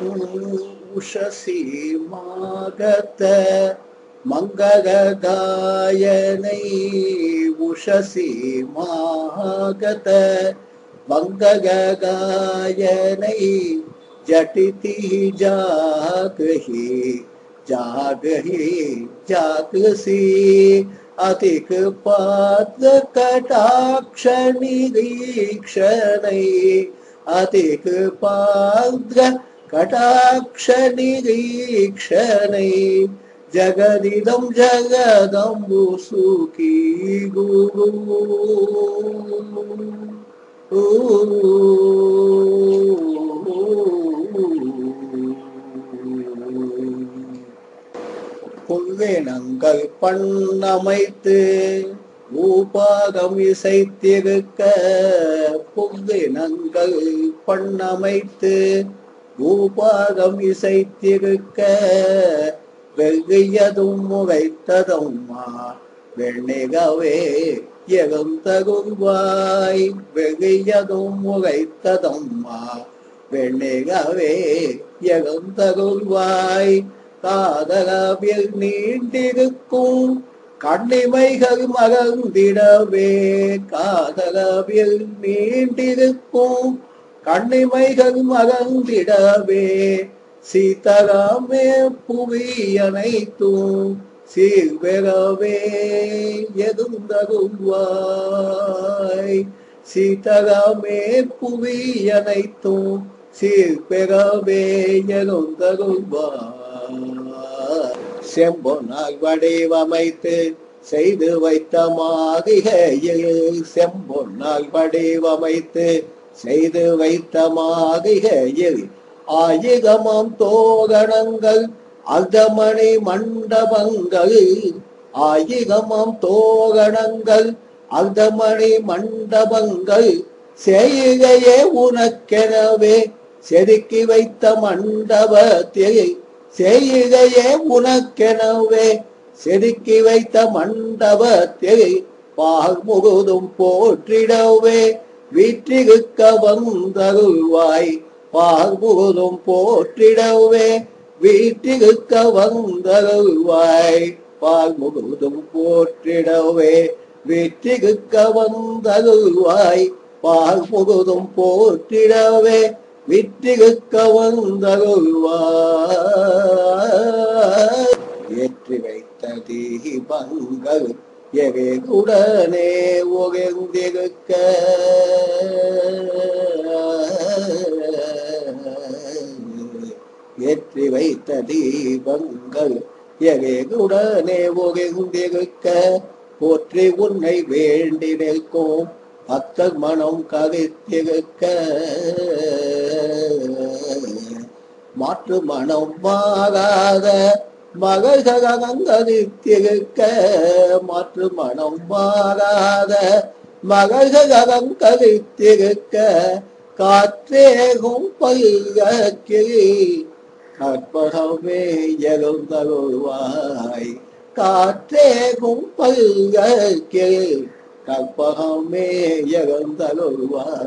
पूषसि मागत गायनै उषसि मागत मङ्गगगायनै झटिति जागहि जागहि जागसि अधिक पात्र अधिक पाद्र கடாட்ச நிரீக்ஷனை ஜகதிதம் ஜகதம்பு சுகி குரு. புல்வேனங்கள் பண்ணமைத்து பூபாகம் இசைத்திருக்க புல்வேனங்கள் பண்ணமைத்து பூபாகம் இசைத்திருக்க வெள்ளியதும் முளைத்ததம்மா வெண்ணிகவே எகம் தகுவாய் வெள்ளியதும் முளைத்ததம்மா வெண்ணிகவே எகம் தகுவாய். காதலாவில் நீண்டிருக்கும் கண்ணிமைகள் மகந்திடவே காதலாவில் நீண்டிருக்கும் கண்ணிமைகள் அகந்திடவே சீதராமே புவி அனைத்தும் சீர்பெறவே எதுந்தருள்வாய் சீதராமே புவி அனைத்தும் சீர்பெறவே எழுந்தருள்வாய் செம்பொன்னால் வடிவமைத்து செய்து வைத்த மாதிகையில் செம்பொன்னால் வடிவமைத்து செய்து வைத்த மாதிகையில் ஆயுகமாம் தோகணங்கள் அர்த்தமணி மண்டபங்கள். ஆயுகமாம் தோகணங்கள் அர்த்தமணி மண்டபங்கள். செய்கையே உனக்கெனவே செதுக்கி வைத்த மண்டபத்தை செய்கையே உனக்கெனவே செதுக்கி வைத்த மண்டபத்தை பால் முழுதும் போற்றிடவே வீற்றிருக்க வந்தருள்வாய் பால் போற்றிடவே வீற்றிருக்க வந்தருள்வாய் பார்முகதும் போற்றிடவே வீற்றிருக்க வந்தருள்வாய் பார்முகதும் போற்றிடவே விற்றிருக்க வந்தருள்வாய் ஏற்றி வைத்த தீபங்களுக்கு எவைகுடனே உகந்திருக்க ஏற்றி வைத்த தீபங்கள் எவைகுடனே உகந்திருக்க போற்றி உன்னை வேண்டி நிற்கும் பக்தர் மனம் கவித்திருக்க மாற்று மனம் மாறாத மகள்கதித்திருக்க மாற்று மனம் மாறாத மகள்கதித்திருக்க காற்றேகும் பல்கிரி கற்பகமே எழுந்தருள்வாய். காற்றேகும் பல்கிரி கற்பகமே எழுந்தருள்வாய்.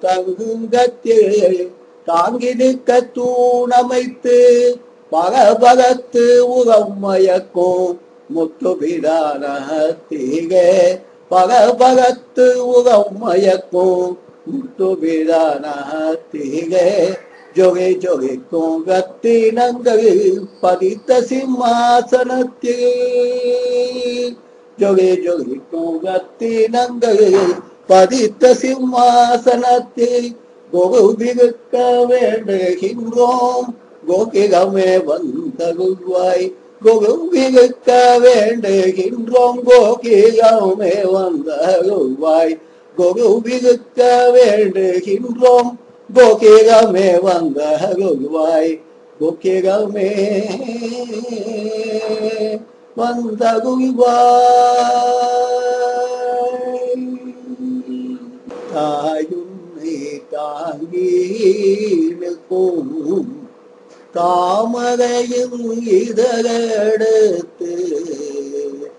தங்குங்கத்தில் தாங்கிருக்க தூணமைத்து பகபகத்து உரம் மயக்கும் முத்துபிரான தீகே பகபகத்து உரம் மயக்கும் முத்துபிரான தீகே ஜொகை ஜொகைக்கும் ரத்தினங்கள் பதித்த சிம்மாசனத்தில். ஜொகை ஜொகைக்கும் ரத்தினங்கள் பதித்த சிம்மாசனத்தில் கோவிருக்க வேண்டுகின்றோம். கோகிகமே வந்தருள்வாய் கோவிருக்க வேண்டுகின்றோம். கோகிகமே வந்தருள்வாய் கோவிருக்க வேண்டுகின்றோம். கோகிகமே வந்தருள்வாய் கோகிகமே வந்தருள்வாய். தாயுன்னை தாங்கி நிற்கும் தாமரையும் இதழெடுத்து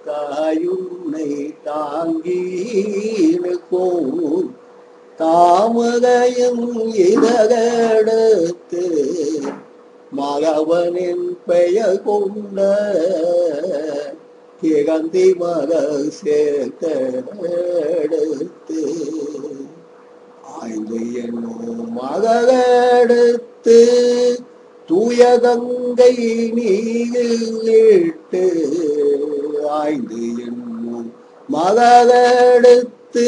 தாயுன்னை நிற்கும் தாமதையும் இதகடுத்து மகவனின் பெயர் கொண்ட கிகந்தி மகள் சேர்த்தெடுத்து ஆய்ந்து என்னும் மகளெடுத்து தூய கங்கை நீரிட்டு ஆய்ந்து என்னும் மகளெடுத்து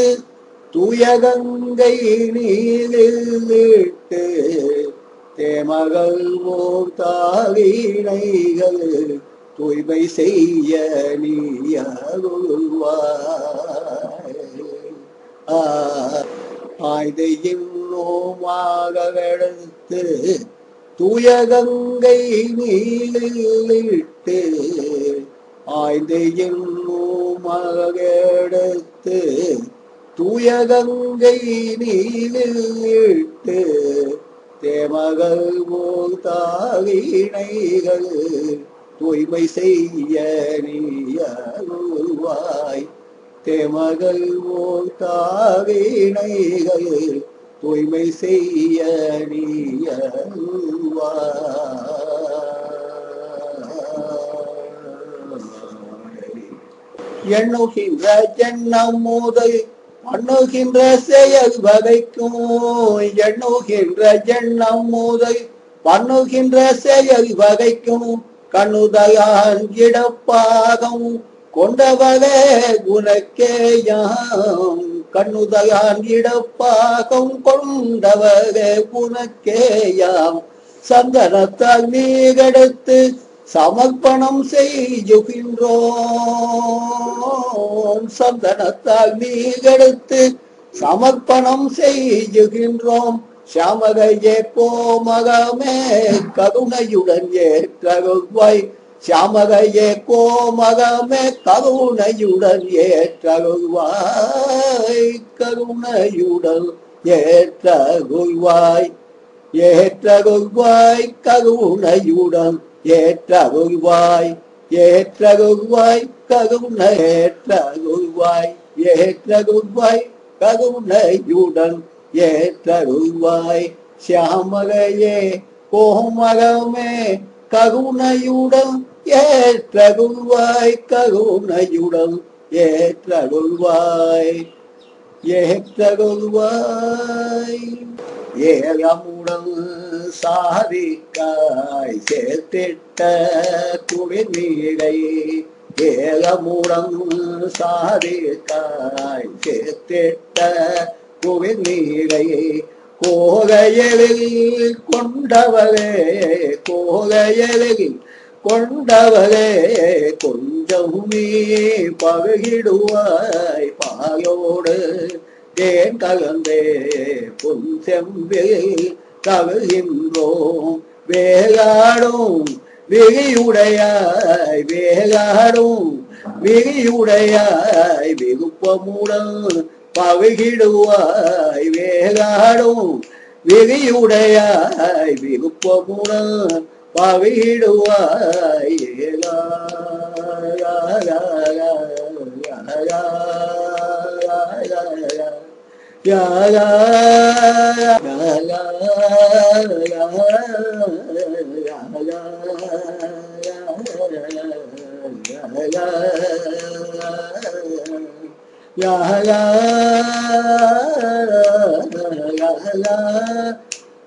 தூய கங்கை நீரிட்டு தேமகள் ஓர் தாவினைகள் தூய்மை செய்ய நீ ஆ. ஆய்ந்து இன்னோமாக எடுத்து தூய கங்கை நீலிட்டு ஆய்ந்து இன்னோமாக எடுத்து தூய கங்கை நீலிட்டு தேமகள் மூத்தாவினைகள் தூய்மை செய்ய நீ நீருவாய் தேமகள் போல் தாவினைகள் தூய்மை செய்ய நீருவாய் எண்ணுகின்ற ஜன்னம் முதல் பண்ணுகின்ற செயல் வகைக்கும் எண்ணுகின்ற ஜன்னம் முதல் பண்ணுகின்ற செயல் வகைக்கும் கண்ணுதயான் இடப்பாகம். கொண்டவரே உனக்கேயாம் கண்ணுதயான் இடப்பாகம் கொண்டவரே உனக்கேயாம் சந்தனத்தால் நீகெடுத்து சமர்ப்பணம் செய்யுகின்றோம். சந்தனத்தால் நீகெடுத்து சமர்ப்பணம் செய்யுகின்றோம். சாமகையே கோமகமே கருணையுடன் ஏற்றருள்வாய் சமகையே கோமகமே கருணையுடன் ஏற்றருள்வாய் கருணையுடன் ஏற்றருள்வாய் ஏற்றருள்வாய் கருணையுடன் ஏற்றருள்வாய் ஏற்றருள்வாய் கருணை ஏற்றருள்வாய் ஏற்றருள்வாய் கருணையுடன் ஏற்றருள்வாய். சியாமகையே கோமகமே கருணையுடன் ஏற்றருள்வாய் கருணையுடன் ஏற்றருள்வாய் ஏற்றருள்வாய். ஏகமுடன் சாதிக்காய் சேர்த்திட்ட குடிநீரை ஏகமுடன் சாதிக்காய் சேர்த்திட்ட குடிநீரை கோகையலில் கொண்டவரே கோகையலில் கொண்டவரே கொஞ்சம் நீ பாயோடு தேன் கலந்தே பொன் செம்பில் கவிழ்கின்றோம் வேகாடும் விழியுடையாய் வேகாடும் விழியுடையாய். விருப்பமுடன் பவிகிடுவாய் வேகாடும் விழியுடையாய். விருப்பமுடன் பவிடுவாய் யா யா யா யா